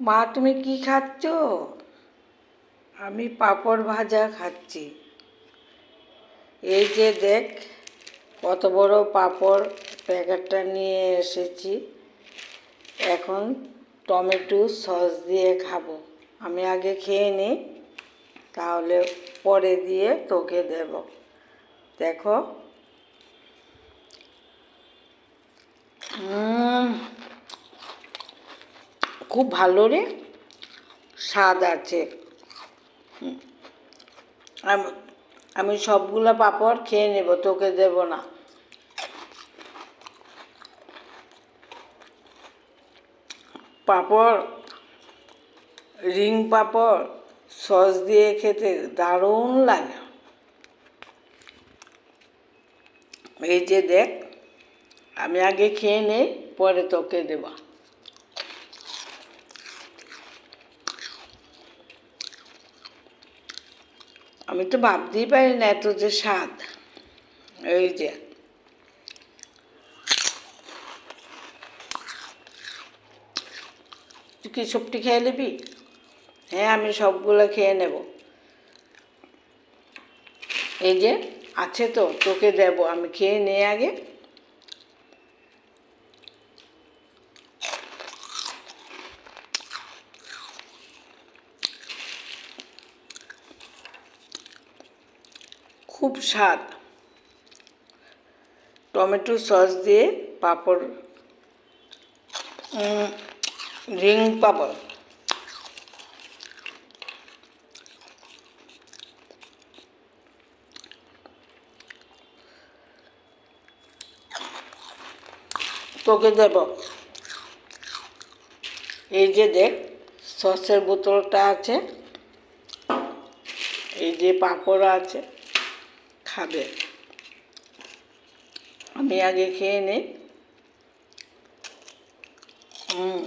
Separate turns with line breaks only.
মা তুমি কি খাচ্ছ? আমি পাঁপড় ভাজা খাচ্ছি। এই যে দেখ কত বড় পাঁপড় প্যাকেটটা নিয়ে এসেছি। এখন টমেটো সস দিয়ে খাব। আমি আগে খেয়ে নিই তাহলে পরে দিয়ে তোকে দেব। দেখো। উম, খুব ভালো রে। স্বাদ আছে। আমি সবগুলো পাঁপড় খেয়ে নেব, তোকে দেব না। পাঁপড়, রিং পাঁপড়, সস দিয়ে খেতে দারুণ লাগে। এই যে দেখ, আমি আগে খেয়ে নেই, পরে তোকে দেব। আমি তো ভাবতেই পারি না এত যে স্বাদ। এই যে। তুই কি সবটি খেয়ে নিবি? হ্যাঁ আমি সবগুলো খেয়ে নেব। এই যে, আছে তো, তোকে দেব। আমি খেয়ে নিয়ে আগে। খুব স্বাদ। টমেটো সস দিয়ে পাঁপড় রিং পাঁপড়। তোকে দেব। এই যে দেখ, সসের বোতলটা আছে, এই যে পাঁপড় আছে। খাবে। আমি আগে খেয়ে নিই। হুম